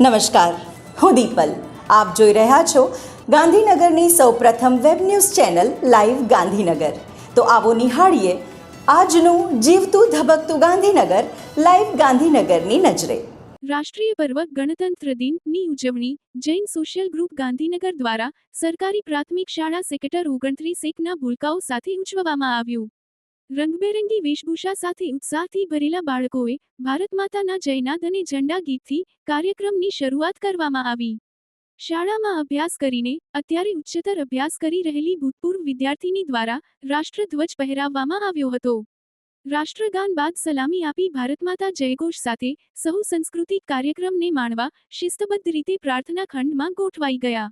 નમસ્કાર. હું દીપલ. આપ જોઈ રહ્યા છો ગાંધીનગરની સૌપ્રથમ web news channel live Gandhinagar. તો આવો નિહાળીએ આજનું જીવતું ધબકતું ગાંધીનગર લાઈવ ગાંધીનગરની નજરે. રાષ્ટ્રીય પર્વ ગણતંત્ર દિનની ઉજવણી જૈન સોશિયલ ગ્રુપ ગાંધીનગર દ્વારા સરકારી પ્રાથમિક શાળા સેક્ટર ઓગણત્રીસ એકના ભૂલકાઓ સાથે ઉજવવામાં આવ્યું. રંગબેરંગી વેશભૂષા સાથે ઉત્સાહથી ભરેલા બાળકોએ ભારત માતાના જયનાદ અને ઝંડા ગીતથી કાર્યક્રમની શરૂઆત કરવામાં આવી. શાળામાં અભ્યાસ કરીને અત્યારે ઉચ્ચતર અભ્યાસ કરી રહેલી ભૂતપૂર્વ વિદ્યાર્થીની દ્વારા રાષ્ટ્રધ્વજ પહેરાવવામાં આવ્યો હતો. રાષ્ટ્રગાન બાદ સલામી આપી ભારતમાતા જયઘોષ સાથે સહુ સાંસ્કૃતિક કાર્યક્રમને માણવા શિસ્તબદ્ધ રીતે પ્રાર્થના ખંડમાં ગોઠવાઈ ગયા.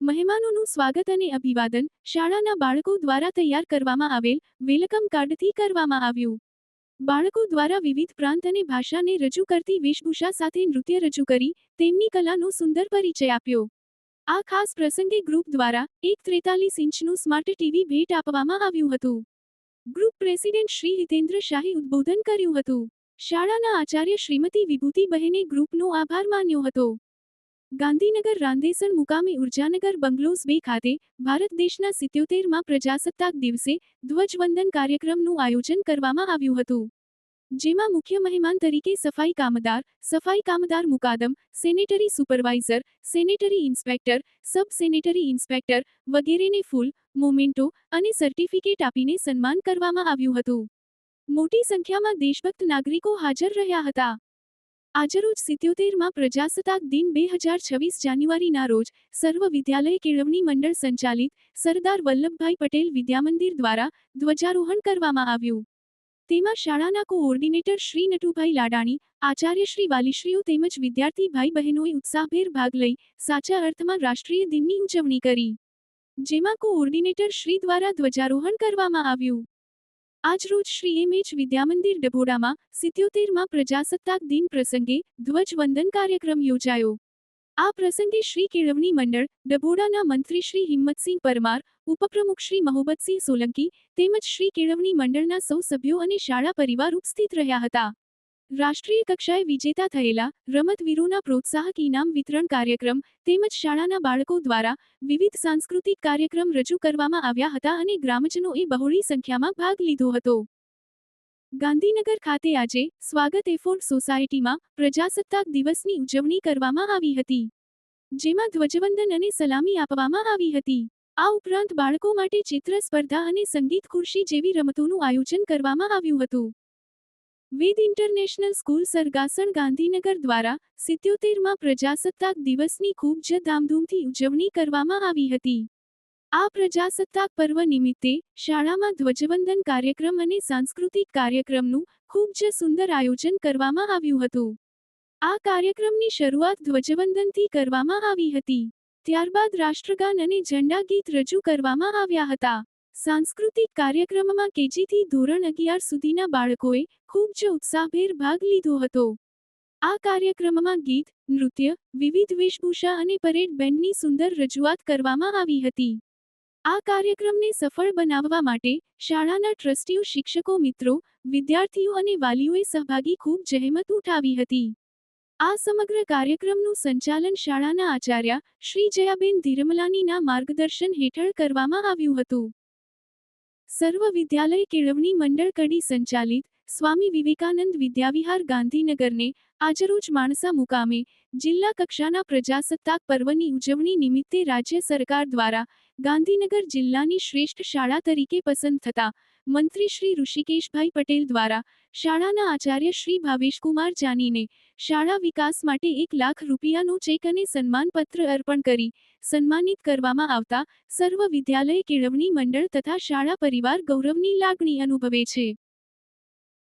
મહેમાનોનું સ્વાગત અને અભિવાદન શાળાના બાળકો દ્વારા તૈયાર કરવામાં આવેલ વેલકમ કાર્ડથી કરવામાં આવ્યું. બાળકો દ્વારા વિવિધ પ્રાંત અને ભાષાને રજૂ કરતી વેશભૂષા સાથે નૃત્ય રજૂ કરી તેમની કલાનો સુંદર પરિચય આપ્યો. આ ખાસ પ્રસંગે ગ્રુપ દ્વારા એક ત્રેતાલીસ ઇંચનું સ્માર્ટ ટીવી ભેટ આપવામાં આવ્યું હતું. ગ્રુપ પ્રેસિડેન્ટ શ્રી હિતેન્દ્ર શાહે ઉદ્બોધન કર્યું હતું. શાળાના આચાર્ય શ્રીમતી વિભૂતિ બહેને ગ્રુપનો આભાર માન્યો હતો. ગાંધીનગર રાંદેસણ મુકામે ઉર્જાનગર બંગલોઝ બે ખાતે ભારત દેશના સિત્યોતેરમાં પ્રજાસત્તાક દિવસે ધ્વજવંદન કાર્યક્રમનું આયોજન કરવામાં આવ્યું હતું. જેમાં મુખ્ય મહેમાન તરીકે સફાઈ કામદાર સફાઈ કામદાર મુકાદમ, sanitary supervisor, sanitary inspector, sub sanitary inspector વગેરેને ફૂલ, મોમેન્ટો અને સર્ટિફિકેટ આપીને સન્માન કરવામાં આવ્યું હતું. મોટી સંખ્યામાં દેશભક્ત નાગરિકો હાજર રહ્યા હતા. આજરોજ સિત્યોતેરમાં પ્રજાસત્તાક દિન બે હજાર છવ્વીસ જાન્યુઆરીના રોજ સર્વ વિદ્યાલય કેળવણી મંડળ સંચાલિત સરદાર વલ્લભભાઈ પટેલ વિદ્યામંદિર દ્વારા ધ્વજારોહણ કરવામાં આવ્યું. તેમાં શાળાના કોઓર્ડિનેટર શ્રી નટુભાઈ લાડાણી, આચાર્ય શ્રી વાલીશ્રીઓ તેમજ વિદ્યાર્થી ભાઈ બહેનોએ ઉત્સાહભેર ભાગ લઈ સાચા અર્થમાં રાષ્ટ્રીય દિનની ઉજવણી કરી. જેમાં કોઓર્ડિનેટર શ્રી દ્વારા ધ્વજારોહણ કરવામાં આવ્યું. આજરોજ શ્રી એમ એચ વિદ્યામંદિર ડભોડામાં સિત્યોતેરમાં પ્રજાસત્તાક દિન પ્રસંગે ધ્વજવંદન કાર્યક્રમ યોજાયો. આ પ્રસંગે શ્રી કેળવણી મંડળ, ડભોડાના મંત્રી શ્રી હિંમતસિંહ પરમાર, ઉપપ્રમુખ શ્રી મહોબતસિંહ સોલંકી તેમજ શ્રી કેળવણી મંડળના સૌ સભ્યો અને શાળા પરિવાર ઉપસ્થિત રહ્યા હતા. રાષ્ટ્રીય કક્ષાએ વિજેતા થયેલા રમતવીરોના પ્રોત્સાહક ઇનામ વિતરણ કાર્યક્રમ તેમજ શાળાના બાળકો દ્વારા વિવિધ સાંસ્કૃતિક કાર્યક્રમ રજૂ કરવામાં આવ્યા હતા અને ગ્રામજનોએ બહોળી સંખ્યામાં ભાગ લીધો હતો. ગાંધીનગર ખાતે આજે સ્વાગત એફોર્ડ સોસાયટીમાં પ્રજાસત્તાક દિવસની ઉજવણી કરવામાં આવી હતી, જેમાં ધ્વજવંદન અને સલામી આપવામાં આવી હતી. આ ઉપરાંત બાળકો માટે ચિત્ર સ્પર્ધા અને સંગીત ખુરશી જેવી રમતોનું આયોજન કરવામાં આવ્યું હતું. વેદ ઇન્ટરનેશનલ સ્કૂલ સરગાસણ ગાંધીનગર દ્વારા સિત્યોતેરમાં પ્રજાસત્તાક દિવસની ખૂબ જ ધામધૂમથી ઉજવણી કરવામાં આવી હતી. આ પ્રજાસત્તાક પર્વ નિમિત્તે શાળામાં ધ્વજવંદન કાર્યક્રમ અને સાંસ્કૃતિક કાર્યક્રમનું ખૂબ જ સુંદર આયોજન કરવામાં આવ્યું હતું. આ કાર્યક્રમની શરૂઆત ધ્વજવંદનથી કરવામાં આવી હતી. ત્યારબાદ રાષ્ટ્રગાન અને ઝંડા ગીત રજૂ કરવામાં આવ્યા હતા. સાંસ્કૃતિક કાર્યક્રમમાં કેજીથી ધોરણ અગિયાર સુધીના બાળકોએ ખૂબ જ ઉત્સાહભેર ભાગ લીધો હતો. આ કાર્યક્રમમાં ગીત, નૃત્ય, વિવિધ વેશભૂષા અને પરેડ બેન્ડની સુંદર રજૂઆત કરવામાં આવી હતી. આ કાર્યક્રમને સફળ બનાવવા માટે શાળાના ટ્રસ્ટીઓ, શિક્ષકો, મિત્રો, વિદ્યાર્થીઓ અને વાલીઓએ સહભાગી ખૂબ જહેમત ઉઠાવી હતી. આ સમગ્ર કાર્યક્રમનું સંચાલન શાળાના આચાર્ય શ્રી જયાબેન ધીરમલાનીના માર્ગદર્શન હેઠળ કરવામાં આવ્યું હતું. સર્વ વિદ્યાલય કેળવણી મંડળ કડી સંચાલિત સ્વામી વિવેકાનંદ વિદ્યાવિહાર ગાંધીનગરને આજરોજ માણસા મુકામે જિલ્લા કક્ષાના પ્રજાસત્તાક પર્વની ઉજવણી નિમિત્તે રાજ્ય સરકાર દ્વારા ગાંધીનગર જિલ્લાની શ્રેષ્ઠ શાળા તરીકે પસંદ થતા મંત્રી શ્રી ઋષિકેશભાઈ પટેલ દ્વારા શાળાના આચાર્ય શ્રી ભાવેશકુમાર જાનીને શાળા વિકાસ માટે એક લાખ રૂપિયાનું ચેક અને સન્માનપત્ર અર્પણ કરી સન્માનિત કરવામાં આવતા સર્વ વિદ્યાલય કેળવણી મંડળ તથા શાળા પરિવાર ગૌરવની લાગણી અનુભવે છે.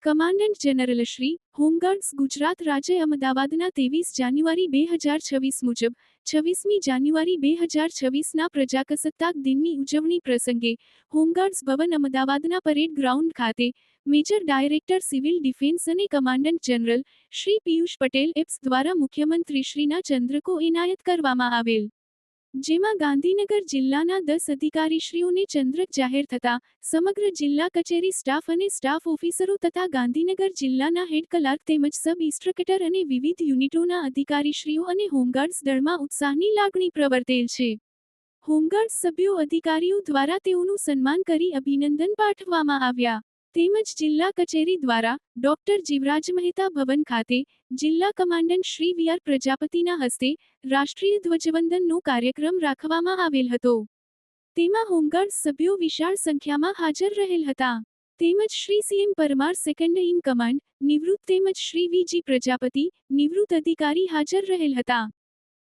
Commandant general Shri home guards Gujarat રાજ્ય અમદાવાદના ત્રેવીસ જાન્યુઆરી બે હજાર છવ્વીસ મુજબ છવ્વીસમી જાન્યુઆરી બે હજાર છવ્વીસના પ્રજાસત્તાક દિનની ઉજવણી પ્રસંગે હોમગાર્ડ્સ ભવન અમદાવાદના પરેડ ગ્રાઉન્ડ ખાતે મેજર ડાયરેક્ટર સિવિલ ડિફેન્સ અને કમાન્ડન્ટ જનરલ શ્રી પિયુષ પટેલ એપ્સ દ્વારા મુખ્યમંત્રીશ્રીના ચંદ્રકો એનાયત કરવામાં આવેલ. જેમાં ગાંધીનગર જિલ્લાના દસ અધિકારીશ્રીઓને ચંદ્રક જાહેર થતા, સમગ્ર જિલ્લા કચેરી સ્ટાફ અને સ્ટાફ ઓફિસરો તથા ગાંધીનગર જિલ્લાના હેડ ક્લાર્ક તેમજ સબ ઇન્સ્ટ્રક્ટર અને વિવિધ યુનિટોના અધિકારીશ્રીઓ અને હોમગાર્ડ્સ દળમાં ઉત્સાહની લાગણી પ્રવર્તેલ છે. હોમગાર્ડ સભ્યો અધિકારીઓ દ્વારા તેઓનું સન્માન કરી અભિનંદન પાઠવવામાં આવ્યા. તેમજ જિલ્લા કચેરી દ્વારા ડોક્ટર જીવરાજ મહેતા ભવન ખાતે જિલ્લા કમાન્ડન્ટ શ્રી વી આર પ્રજાપતિના હસ્તે રાષ્ટ્રીય ધ્વજવંદનનો કાર્યક્રમ રાખવામાં આવેલ હતો. તેમાં હોમગાર્ડ સભ્યો વિશાળ સંખ્યામાં હાજર રહેલ હતા. તેમજ Shri CM Parmar second in command, નિવૃત્ત તેમજ શ્રી વીજી પ્રજાપતિ, નિવૃત્ત અધિકારી હાજર રહેલ હતા.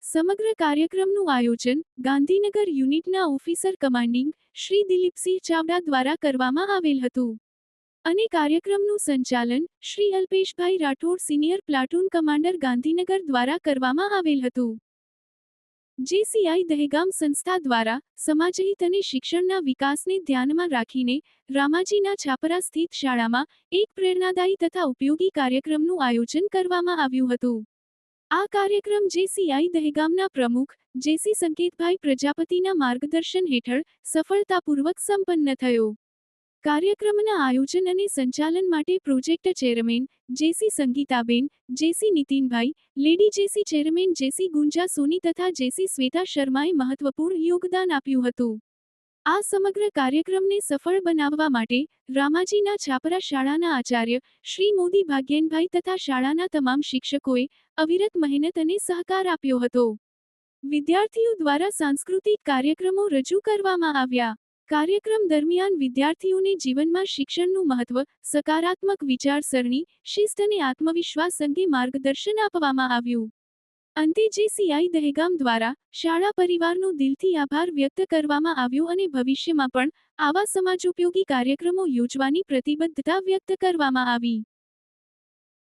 સમગ્ર કાર્યક્રમનું આયોજન ગાંધીનગર યુનિટના ઓફિસર કમાન્ડિંગ શ્રી દિલીપસિંહ ચાવડા દ્વારા કરવામાં આવેલ હતું. અને કાર્યક્રમનું સંચાલન Shri Alpeshbhai Rathod senior platoon commander Gandhinagar દ્વારા કરવામાં આવેલ હતું. જેસીઆઈ દહેગામ સંસ્થા દ્વારા સમાજહિત અને શિક્ષણના વિકાસને ધ્યાનમાં રાખીને રામાજીના છાપરા સ્થિત શાળામાં એક પ્રેરણાદાયી તથા ઉપયોગી કાર્યક્રમનું આયોજન કરવામાં આવ્યું હતું. આ કાર્યક્રમ જેસીઆઈ દહેગામના પ્રમુખ જેસી સંકેતભાઈ પ્રજાપતિના માર્ગદર્શન હેઠળ સફળતાપૂર્વક સંપન્ન થયો. કાર્યક્રમના આયોજન અને સંચાલન માટે project chairman, JC Sangitaben, JC Nitinbhai, lady JC chairman JC Gunja Soni તથા જેસી શ્વેતા શર્માએ મહત્વપૂર્ણ યોગદાન આપ્યું હતું. આ સમગ્ર કાર્યક્રમને સફળ બનાવવા માટે રામાજીના છાપરા શાળાના આચાર્ય શ્રી મોદી ભાગ્યનભાઈ તથા શાળાના તમામ શિક્ષકોએ અવિરત મહેનત અને સહકાર આપ્યો હતો. વિદ્યાર્થીઓ દ્વારા સાંસ્કૃતિક કાર્યક્રમો રજૂ કરવામાં આવ્યા. કાર્યક્રમ દરમિયાન વિદ્યાર્થીઓને જીવનમાં શિક્ષણનું મહત્વ, સકારાત્મક વિચારસરણી, શિસ્ત અને આત્મવિશ્વાસ અંગે માર્ગદર્શન આપવામાં આવ્યું. અંતે જેસીઆઈ દહેગામ દ્વારા શાળા પરિવારનો દિલથી આભાર વ્યક્ત કરવામાં આવ્યો અને ભવિષ્યમાં પણ આવા સમાજોપયોગી કાર્યક્રમો યોજવાની પ્રતિબદ્ધતા વ્યક્ત કરવામાં આવી.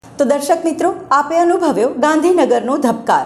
તો દર્શક મિત્રો, આપે અનુભવ્યો ગાંધીનગરનો ધબકાર.